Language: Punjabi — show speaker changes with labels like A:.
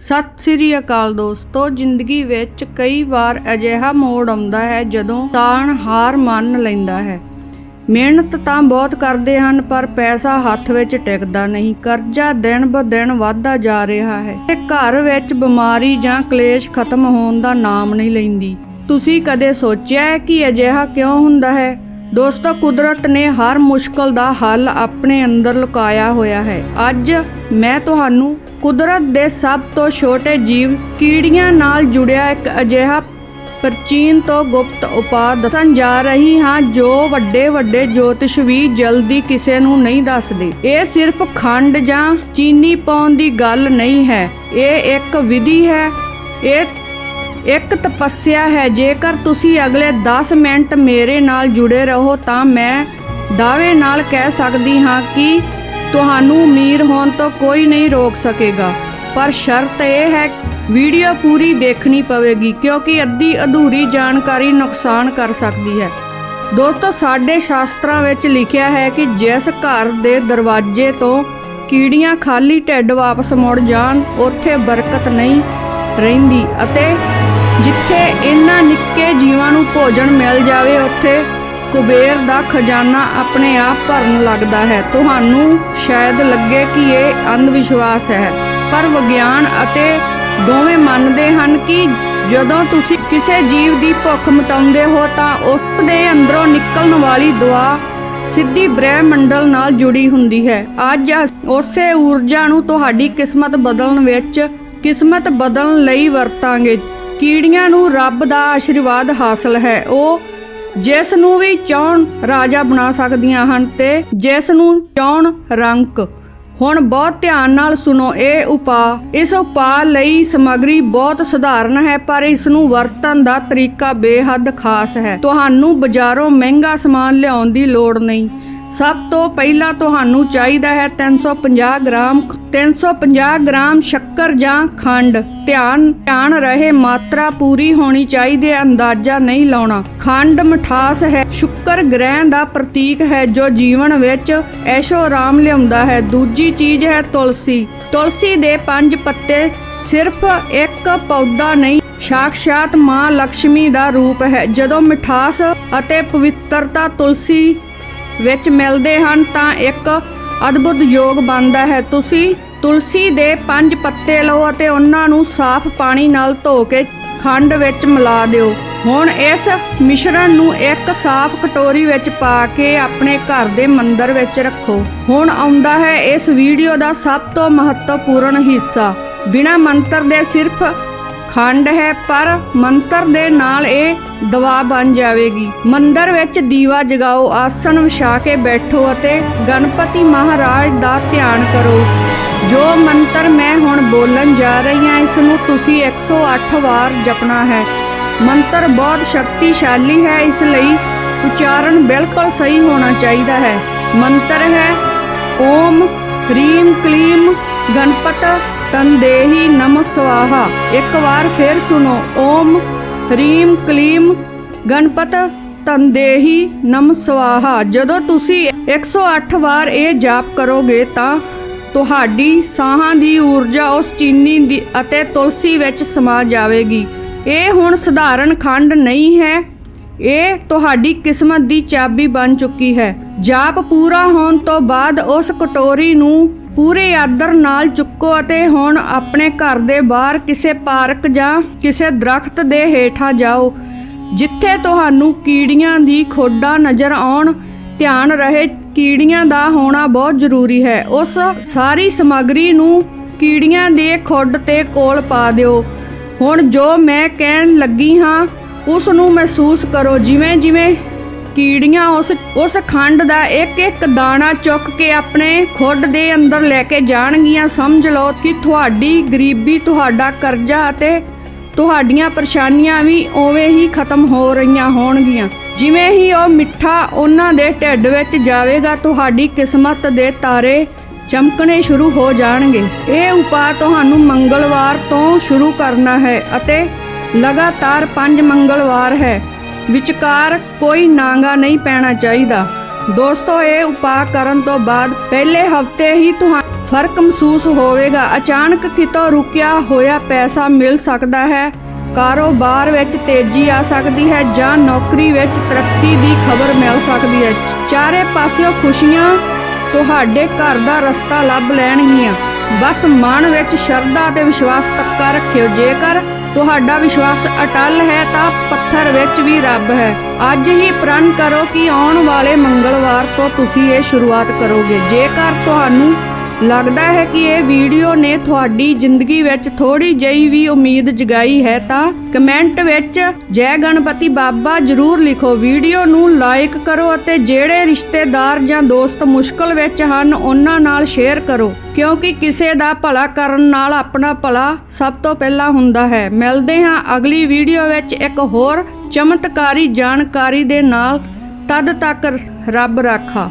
A: ਸਤਿ ਸ੍ਰੀ ਅਕਾਲ ਦੋਸਤੋ, ਜ਼ਿੰਦਗੀ ਵਿੱਚ ਕਈ ਵਾਰ ਅਜਿਹਾ ਮੋੜ ਆਉਂਦਾ ਹੈ ਜਦੋਂ ਤਾਣ ਹਾਰ ਮੰਨ ਲੈਂਦਾ ਹੈ। ਮਿਹਨਤ ਤਾਂ ਬਹੁਤ ਕਰਦੇ ਹਨ, ਪਰ ਪੈਸਾ ਹੱਥ ਵਿੱਚ ਟਿਕਦਾ ਨਹੀਂ। ਕਰਜ਼ਾ ਦਿਨ ਬ ਦਿਨ ਵਧਦਾ ਜਾ ਰਿਹਾ ਹੈ ਤੇ ਘਰ ਵਿੱਚ ਬਿਮਾਰੀ ਜਾਂ ਕਲੇਸ਼ ਖਤਮ ਹੋਣ ਦਾ ਨਾਮ ਨਹੀਂ ਲੈਂਦੀ। ਤੁਸੀਂ ਕਦੇ ਸੋਚਿਆ ਹੈ ਕਿ ਅਜਿਹਾ ਕਿਉਂ ਹੁੰਦਾ ਹੈ? ਦੋਸਤੋ, ਕੁਦਰਤ ਨੇ ਹਰ ਮੁਸ਼ਕਲ ਦਾ ਹੱਲ ਆਪਣੇ ਅੰਦਰ ਲੁਕਾਇਆ ਹੋਇਆ ਹੈ। ਅੱਜ ਮੈਂ ਤੁਹਾਨੂੰ ਕੁਦਰਤ ਦੇ ਸਭ ਤੋਂ ਛੋਟੇ ਜੀਵ ਕੀੜੀਆਂ ਨਾਲ ਜੁੜਿਆ ਇੱਕ ਅਜਿਹਾ ਪ੍ਰਾਚੀਨ ਤੋਂ ਗੁਪਤ ਉਪਾਅ ਦੱਸਣ ਜਾ ਰਹੀ ਹਾਂ, ਜੋ ਵੱਡੇ ਵੱਡੇ ਜੋਤਿਸ਼ ਵੀ ਜਲਦੀ ਕਿਸੇ ਨੂੰ ਨਹੀਂ ਦੱਸਦੇ। ਇਹ ਸਿਰਫ ਖੰਡ ਜਾਂ ਚੀਨੀ ਪਾਉਣ ਦੀ ਗੱਲ ਨਹੀਂ ਹੈ। ਇਹ ਇੱਕ ਵਿਧੀ ਹੈ। ਇਹ ਇੱਕ ਤਪੱਸਿਆ ਹੈ, ਜੇਕਰ ਤੁਸੀਂ ਅਗਲੇ 10 ਮਿੰਟ ਮੇਰੇ ਨਾਲ ਜੁੜੇ ਰਹੋ ਤਾਂ ਮੈਂ ਦਾਅਵੇ ਨਾਲ ਕਹਿ ਸਕਦੀ ਹਾਂ ਕਿ ਤੁਹਾਨੂੰ ਅਮੀਰ ਹੋਣ ਤੋਂ ਕੋਈ ਨਹੀਂ ਰੋਕ ਸਕੇਗਾ। ਪਰ ਸ਼ਰਤ ਇਹ ਹੈ, ਵੀਡੀਓ ਪੂਰੀ ਦੇਖਣੀ ਪਵੇਗੀ, ਕਿਉਂਕਿ ਅੱਧੀ ਅਧੂਰੀ ਜਾਣਕਾਰੀ ਨੁਕਸਾਨ ਕਰ ਸਕਦੀ ਹੈ। ਦੋਸਤੋ, ਸਾਡੇ ਸ਼ਾਸਤਰਾਂ ਵਿੱਚ ਲਿਖਿਆ ਹੈ ਕਿ ਜਿਸ ਘਰ ਦੇ ਦਰਵਾਜ਼ੇ ਤੋਂ ਕੀੜੀਆਂ ਖਾਲੀ ਢਿੱਡ ਵਾਪਸ ਮੁੜ ਜਾਣ, ਉੱਥੇ ਬਰਕਤ ਨਹੀਂ ਰਹਿੰਦੀ ਅਤੇ ਜਿੱਥੇ ਇਹਨਾਂ ਨਿੱਕੇ ਜੀਵਾਂ ਨੂੰ ਭੋਜਨ ਮਿਲ ਜਾਵੇ, ਉੱਥੇ ਕੁਬੇਰ ਦਾ ਖਜ਼ਾਨਾ ਆਪਣੇ ਆਪ ਭਰਨ ਲੱਗਦਾ ਹੈ। ਤੁਹਾਨੂੰ ਸ਼ਾਇਦ ਲੱਗੇ ਕਿ ਇਹ ਅੰਧ ਵਿਸ਼ਵਾਸ ਹੈ, ਪਰ ਵਿਗਿਆਨ ਅਤੇ ਦੋਵੇਂ ਮੰਨਦੇ ਹਨ ਕਿ ਜਦੋਂ ਤੁਸੀਂ ਕਿਸੇ ਜੀਵ ਦੀ ਭੁੱਖ ਮਿਟਾਉਂਦੇ ਹੋ, ਤਾਂ ਉਸ ਦੇ ਅੰਦਰੋਂ ਨਿਕਲਣ ਵਾਲੀ ਦੁਆ ਸਿੱਧੀ ਬ੍ਰਹਿਮੰਡਲ ਨਾਲ ਜੁੜੀ ਹੁੰਦੀ ਹੈ। ਅੱਜ ਉਸੇ ਊਰਜਾ ਨੂੰ ਤੁਹਾਡੀ ਕਿਸਮਤ ਬਦਲਣ ਵਿੱਚ ਕਿਸਮਤ ਬਦਲਣ ਲਈ ਵਰਤਾਂਗੇ। ਕੀੜੀਆਂ ਨੂੰ ਰੱਬ ਦਾ ਆਸ਼ੀਰਵਾਦ ਹਾਸਲ ਹੈ। ਉਹ ਜਿਸ ਨੂੰ ਵੀ ਚਾਹਣ ਰਾਜਾ ਬਣਾ ਸਕਦੀਆਂ ਹਨ ਤੇ ਜਿਸ ਨੂੰ ਚਾਹਣ ਰੰਕ। ਹੁਣ ਬਹੁਤ ਧਿਆਨ ਨਾਲ ਸੁਣੋ, ਇਹ ਉਪਾਅ। ਇਸ ਉਪਾਅ ਲਈ ਸਮੱਗਰੀ ਬਹੁਤ ਸਧਾਰਨ ਹੈ, ਪਰ ਇਸ ਨੂੰ ਵਰਤਣ ਦਾ ਤਰੀਕਾ ਬੇਹੱਦ ਖਾਸ ਹੈ। ਤੁਹਾਨੂੰ ਬਾਜ਼ਾਰੋਂ ਮਹਿੰਗਾ ਸਮਾਨ ਲਿਆਉਣ ਦੀ ਲੋੜ ਨਹੀਂ। ਸਭ ਤੋਂ ਪਹਿਲਾਂ ਤੁਹਾਨੂੰ ਚਾਹੀਦਾ ਹੈ 350 ਗ੍ਰਾਮ 350 ਗ੍ਰਾਮ ਸ਼ੱਕਰ ਜਾਂ ਖੰਡ। ਧਿਆਨ ਧਿਆਨ ਰਹੇ, ਮਾਤਰਾ ਪੂਰੀ ਹੋਣੀ ਚਾਹੀਦੀ ਹੈ, ਅੰਦਾਜ਼ਾ ਨਹੀਂ ਲਾਉਣਾ। ਖੰਡ ਮਠਾਸ ਹੈ, ਸ਼ੁਕਰ ਗ੍ਰਹਿ ਦਾ ਪ੍ਰਤੀਕ ਹੈ ਜੋ ਜੀਵਨ ਵਿੱਚ ਐਸ਼ੋ ਆਰਾਮ ਲਿਆਉਂਦਾ ਹੈ। ਦੂਜੀ ਚੀਜ਼ ਹੈ ਤੁਲਸੀ। ਤੁਲਸੀ ਦੇ ਪੰਜ ਪੱਤੇ ਸਿਰਫ ਇੱਕ ਪੌਦਾ ਨਹੀਂ ਸਾਖਸ਼ਾਤ ਮਾਂ ਲక్ష్ਮੀ ਦਾ ਰੂਪ ਹੈ। ਜਦੋਂ ਮਿਠਾਸ ਅਤੇ ਪਵਿੱਤਰਤਾ ਤੁਲਸੀ ਵਿੱਚ ਮਿਲਦੇ ਹਨ ਤਾਂ ਇੱਕ ਅਦਭੁਤ ਯੋਗ ਬਣਦਾ ਹੈ। ਤੁਸੀਂ ਤੁਲਸੀ ਦੇ ਪੰਜ ਪੱਤੇ ਲਓ ਅਤੇ ਉਹਨਾਂ ਨੂੰ ਸਾਫ਼ ਪਾਣੀ ਨਾਲ ਧੋ ਕੇ ਖੰਡ ਵਿੱਚ ਮਿਲਾ ਦਿਓ। ਹੁਣ ਇਸ ਮਿਸ਼ਰਣ ਨੂੰ ਇੱਕ ਸਾਫ਼ ਕਟੋਰੀ ਵਿੱਚ ਪਾ ਕੇ ਆਪਣੇ ਘਰ ਦੇ ਮੰਦਰ ਵਿੱਚ ਰੱਖੋ। ਹੁਣ ਆਉਂਦਾ ਹੈ ਇਸ ਵੀਡੀਓ ਦਾ ਸਭ ਤੋਂ ਮਹੱਤਵਪੂਰਨ ਹਿੱਸਾ। ਬਿਨਾ ਮੰਤਰ ਦੇ ਸਿਰਫ ਖੰਡ ਹੈ, ਪਰ ਮੰਤਰ ਦੇ ਨਾਲ ਇਹ ਦਵਾ ਬਣ ਜਾਵੇਗੀ। ਮੰਦਰ ਵਿੱਚ ਦੀਵਾ ਜਗਾਓ, ਆਸਣ ਵਿਛਾ ਕੇ ਬੈਠੋ ਅਤੇ ਗਣਪਤੀ ਮਹਾਰਾਜ ਦਾ ਧਿਆਨ ਕਰੋ। ਜੋ ਮੰਤਰ ਮੈਂ ਹੁਣ ਬੋਲਣ ਜਾ ਰਹੀ ਹਾਂ, ਇਸ ਨੂੰ ਤੁਸੀਂ 108 ਵਾਰ ਜਪਣਾ ਹੈ। ਮੰਤਰ ਬਹੁਤ ਸ਼ਕਤੀਸ਼ਾਲੀ ਹੈ, ਇਸ ਲਈ ਉਚਾਰਨ ਬਿਲਕੁਲ ਸਹੀ ਹੋਣਾ ਚਾਹੀਦਾ ਹੈ। ਮੰਤਰ ਹੈ, ਓਮ ਹਰੀਮ ਕਲੀਮ ਗਣਪਤ ਤੰਦੇਹੀ ਨਮ ਸਵਾਹਾ। ਇੱਕ ਵਾਰ ਫਿਰ ਸੁਣੋ, ਓਮ ਹਰੀਮ ਕਲੀਮ ਗਣਪਤ ਤੰਦੇਹੀ ਨਮ ਸਵਾਹਾ। ਜਦੋਂ ਤੁਸੀਂ 108 ਵਾਰ ਇਹ ਜਾਪ ਕਰੋਗੇ ਤਾਂ ਤੁਹਾਡੀ ਸਾਹਾਂ ਦੀ ਊਰਜਾ ਉਸ ਚੀਨੀ ਦੀ ਅਤੇ ਤੁਲਸੀ ਵਿੱਚ ਸਮਾ ਜਾਵੇਗੀ। ਇਹ ਹੁਣ ਸਧਾਰਨ ਖੰਡ ਨਹੀਂ ਹੈ। ਇਹ ਤੁਹਾਡੀ ਕਿਸਮਤ ਦੀ ਚਾਬੀ ਬਣ ਚੁੱਕੀ ਹੈ। ਜਾਪ ਪੂਰਾ ਹੋਣ ਤੋਂ ਬਾਅਦ ਉਸ ਕਟੋਰੀ ਨੂੰ ਪੂਰੇ ਆਦਰ ਨਾਲ ਚੁੱਕੋ ਅਤੇ ਹੁਣ ਆਪਣੇ ਘਰ ਦੇ ਬਾਹਰ ਕਿਸੇ ਪਾਰਕ ਜਾਂ ਕਿਸੇ ਦਰਖਤ ਦੇ ਹੇਠਾਂ ਜਾਓ, ਜਿੱਥੇ ਤੁਹਾਨੂੰ ਕੀੜੀਆਂ ਦੀ ਖੋਡਾ ਨਜ਼ਰ ਆਉਣ। ਧਿਆਨ ਰਹੇ, ਕੀੜੀਆਂ ਦਾ ਹੋਣਾ ਬਹੁਤ ਜ਼ਰੂਰੀ ਹੈ। ਉਸ ਸਾਰੀ ਸਮੱਗਰੀ ਨੂੰ ਕੀੜੀਆਂ ਦੇ ਖੁੱਡ ਤੇ ਕੋਲ ਪਾ ਦਿਓ। ਹੁਣ ਜੋ ਮੈਂ ਕਹਿਣ ਲੱਗੀ ਹਾਂ, ਉਸ ਨੂੰ ਮਹਿਸੂਸ ਕਰੋ ਜਿਵੇਂ ਜਿਵੇਂ ਕੀੜੀਆਂ ਉਸ ਉਸ ਖੰਡ ਦਾ ਇੱਕ ਇੱਕ ਦਾਣਾ ਚੁੱਕ ਕੇ ਆਪਣੇ ਖੁੱਡ ਦੇ ਅੰਦਰ ਲੈ ਕੇ ਜਾਣਗੀਆਂ। ਸਮਝ ਲਓ ਕਿ ਤੁਹਾਡੀ ਗਰੀਬੀ, ਤੁਹਾਡਾ ਕਰਜ਼ਾ ਅਤੇ ਤੁਹਾਡੀਆਂ ਪਰੇਸ਼ਾਨੀਆਂ ਵੀ ਓਵੇਂ ਹੀ ਖਤਮ ਹੋ ਰਹੀਆਂ ਹੋਣਗੀਆਂ। ਜਿਵੇਂ ਹੀ ਉਹ ਮਿੱਠਾ ਉਹਨਾਂ ਦੇ ਢਿੱਡ ਵਿੱਚ ਜਾਵੇਗਾ, ਤੁਹਾਡੀ ਕਿਸਮਤ ਦੇ ਤਾਰੇ ਚਮਕਣੇ ਸ਼ੁਰੂ ਹੋ ਜਾਣਗੇ। ਇਹ ਉਪਾਅ ਤੁਹਾਨੂੰ ਮੰਗਲਵਾਰ ਤੋਂ ਸ਼ੁਰੂ ਕਰਨਾ ਹੈ ਅਤੇ ਲਗਾਤਾਰ 5 ਮੰਗਲਵਾਰ ਹੈ। ਵਿਚਕਾਰ ਕੋਈ ਨਾਂਗਾ ਨਹੀਂ ਪੈਣਾ ਚਾਹੀਦਾ। ਦੋਸਤੋ, ਇਹ ਉਪਾਅ ਕਰਨ ਤੋਂ ਬਾਅਦ ਪਹਿਲੇ ਹਫ਼ਤੇ ਹੀ ਤੁਹਾਨੂੰ ਫ਼ਰਕ ਮਹਿਸੂਸ ਹੋਵੇਗਾ। ਅਚਾਨਕ ਕਿਤੋਂ ਰੁਕਿਆ ਹੋਇਆ ਪੈਸਾ ਮਿਲ ਸਕਦਾ ਹੈ, ਕਾਰੋਬਾਰ ਵਿੱਚ ਤੇਜ਼ੀ ਆ ਸਕਦੀ ਹੈ ਜਾਂ ਨੌਕਰੀ ਵਿੱਚ ਤਰੱਕੀ ਦੀ ਖਬਰ ਮਿਲ ਸਕਦੀ ਹੈ। ਚਾਰੇ ਪਾਸਿਓਂ ਖੁਸ਼ੀਆਂ ਤੁਹਾਡੇ ਘਰ ਦਾ ਰਸਤਾ ਲੱਭ ਲੈਣਗੀਆਂ। ਬਸ ਮਨ ਵਿੱਚ ਸ਼ਰਧਾ ਤੇ ਵਿਸ਼ਵਾਸ ਪੱਕਾ ਰੱਖਿਓ। ਜੇਕਰ ਤੁਹਾਡਾ ਵਿਸ਼ਵਾਸ ਅਟਲ ਹੈ, ਤਾਂ ਪੱਥਰ ਵਿੱਚ ਵੀ ਰੱਬ ਹੈ। ਅੱਜ ਹੀ ਪ੍ਰਣ ਕਰੋ ਕਿ ਆਉਣ ਵਾਲੇ ਮੰਗਲਵਾਰ ਤੋਂ ਤੁਸੀਂ ਇਹ ਸ਼ੁਰੂਆਤ ਕਰੋਗੇ। ਜੇਕਰ ਤੁਹਾਨੂੰ ਲੱਗਦਾ ਹੈ ਕਿ ਇਹ ਵੀਡੀਓ ਨੇ ਤੁਹਾਡੀ ਜ਼ਿੰਦਗੀ ਵਿੱਚ ਥੋੜੀ ਜਿਹੀ ਵੀ ਉਮੀਦ ਜਗਾਈ ਹੈ ਤਾਂ ਕਮੈਂਟ ਵਿੱਚ ਜੈ ਗਣਪਤੀ ਬਾਬਾ ਜਰੂਰ ਲਿਖੋ। ਵੀਡੀਓ ਨੂੰ ਲਾਈਕ ਕਰੋ ਅਤੇ ਜਿਹੜੇ ਰਿਸ਼ਤੇਦਾਰ ਜਾਂ ਦੋਸਤ ਮੁਸ਼ਕਲ ਵਿੱਚ ਹਨ, ਉਹਨਾਂ ਨਾਲ ਸ਼ੇਅਰ ਕਰੋ, ਕਿਉਂਕਿ ਕਿਸੇ ਦਾ ਭਲਾ ਕਰਨ ਨਾਲ ਆਪਣਾ ਭਲਾ ਸਭ ਤੋਂ ਪਹਿਲਾਂ ਹੁੰਦਾ ਹੈ। ਮਿਲਦੇ ਹਾਂ ਅਗਲੀ ਵੀਡੀਓ ਵਿੱਚ ਇੱਕ ਹੋਰ ਚਮਤਕਾਰੀ ਜਾਣਕਾਰੀ ਦੇ ਨਾਲ। ਤਦ ਤੱਕ ਰੱਬ ਰਾਖਾ।